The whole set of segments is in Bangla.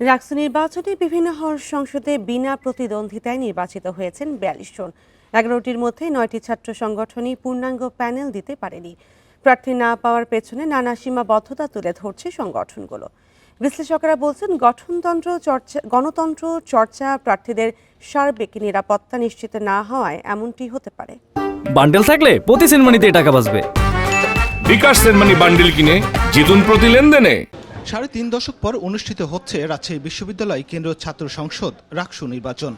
রাক্স নির্বাচনে বিভিন্ন হল সংসদে বিনা প্রতিদ্বন্দ্বিতায় নির্বাচিত হয়েছেন বিয়াল্লিশ জন। এগারোটির মধ্যে নয়টি ছাত্র সংগঠনই পূর্ণাঙ্গ প্যানেল দিতে পারেনি। প্রার্থী না পাওয়ার পেছনে নানা সীমাবদ্ধতা তুলে ধরছে সংগঠনগুলো। বিশ্লেষকেরা বলছেন গঠনতন্ত্র চর্চা গণতন্ত্র চর্চা প্রার্থীদের সার্বিক নিরাপত্তা নিশ্চিত না হওয়ায় এমনটি হতে পারে। বান্ডেল থাকলে প্রতি সেনমানিতে টাকা বাঁচবে। বিকাশ সেনমানি বান্ডেল কিনে জিতুন প্রতি লেনদেনে। সাড়ে তিন দশক পর অনুষ্ঠিত হচ্ছে রাজশাহী বিশ্ববিদ্যালয় কেন্দ্রীয় ছাত্র সংসদ রাকসু নির্বাচন।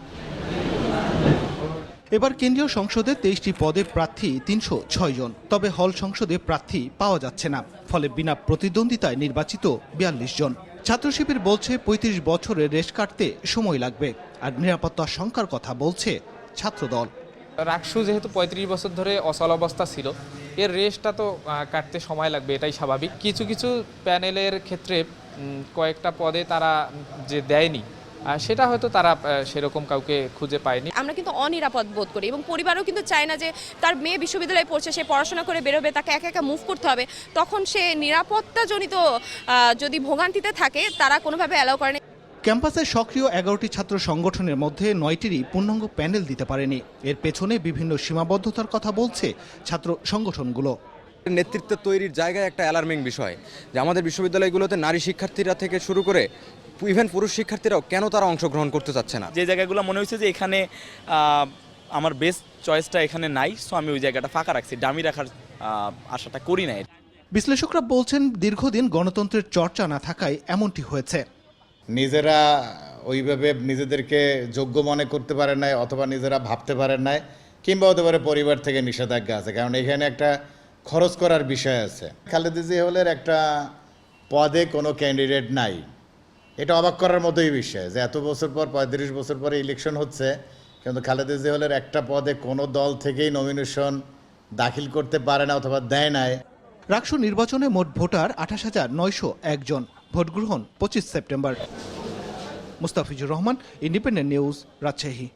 এবার কেন্দ্রীয় সংসদে তেইশটি পদে প্রার্থী তিনশো ছয় জন, তবে হল সংসদে প্রার্থী পাওয়া যাচ্ছে না, ফলে বিনা প্রতিদ্বন্দ্বিতায় নির্বাচিত বিয়াল্লিশ জন। ছাত্র শিবির বলছে পঁয়ত্রিশ বছরের রেশ কাটতে সময় লাগবে, আর নিরাপত্তা শঙ্কার কথা বলছে ছাত্রদল। রাকসু যেহেতু পঁয়ত্রিশ বছর ধরে অচল অবস্থা ছিল, এর রেসটা তো কাটতে সময় লাগবে, এটাই স্বাভাবিক। কিছু কিছু প্যানেলের ক্ষেত্রে কয়েকটা পদে তারা যে দেয়নি সেটা হয়তো তারা সেরকম কাউকে খুঁজে পায়নি। আমরা কিন্তু অনিরাপদ বোধ করি এবং পরিবারও কিন্তু চায় না যে তার মেয়ে বিশ্ববিদ্যালয়ে পড়ছে, সে পড়াশোনা করে বেরোবে, তাকে একা একা মুভ করতে হবে। তখন সে নিরাপত্তাজনিত যদি ভোগান্তিতে থাকে, তারা কোনোভাবে অ্যালাউ করে ক্যাম্পাসে সক্রিয় এগারোটি ছাত্র সংগঠনের মধ্যে নয়টিরই পূর্ণাঙ্গ প্যানেল দিতে পারেনি। এর পেছনে বিভিন্ন সীমাবদ্ধতার কথা বলছে ছাত্র সংগঠনগুলো। নেতৃত্ব তৈরির জায়গায় একটা অ্যালার্মিং বিষয় যে আমাদের বিশ্ববিদ্যালয়গুলোতে নারী শিক্ষার্থীরা থেকে শুরু করে ইভেন পুরুষ শিক্ষার্থীরাও কেন তারা অংশগ্রহণ করতে চাচ্ছে না? যে জায়গাগুলো মনে হয়েছে যে এখানে আমার বেস্ট চয়েসটা এখানে নাই সো আমি ওই জায়গাটা ফাঁকা রাখছি ডামি রাখার আশাটা করি নাই। বিশ্লেষকরা বলছেন দীর্ঘদিন গণতন্ত্রের চর্চা না থাকায় এমনটি হয়েছে। নিজেরা ওইভাবে নিজেদেরকে যোগ্য মনে করতে পারে নাই অথবা নিজেরা ভাবতে পারেন নাই, কিংবা হতে পারে পরিবার থেকে নিষেধাজ্ঞা আছে। কারণ এখানে একটা খরচ করার বিষয় আছে। খালেদা জিহলের একটা পদে কোনো ক্যান্ডিডেট নাই। এটা অবাক করার মতোই বিষয় যে এত বছর পর, পঁয়ত্রিশ বছর পরে ইলেকশন হচ্ছে, কিন্তু খালেদা জিহলের একটা পদে কোনো দল থেকেই নমিনেশন দাখিল করতে পারে না অথবা দেয় নাই। রাকসু নির্বাচনে মোট ভোটার আঠাশ হাজার নয়শো একজন ভোট গ্রহণ পঁচিশ September. Mustafizur Rahman independent news Rajshahi.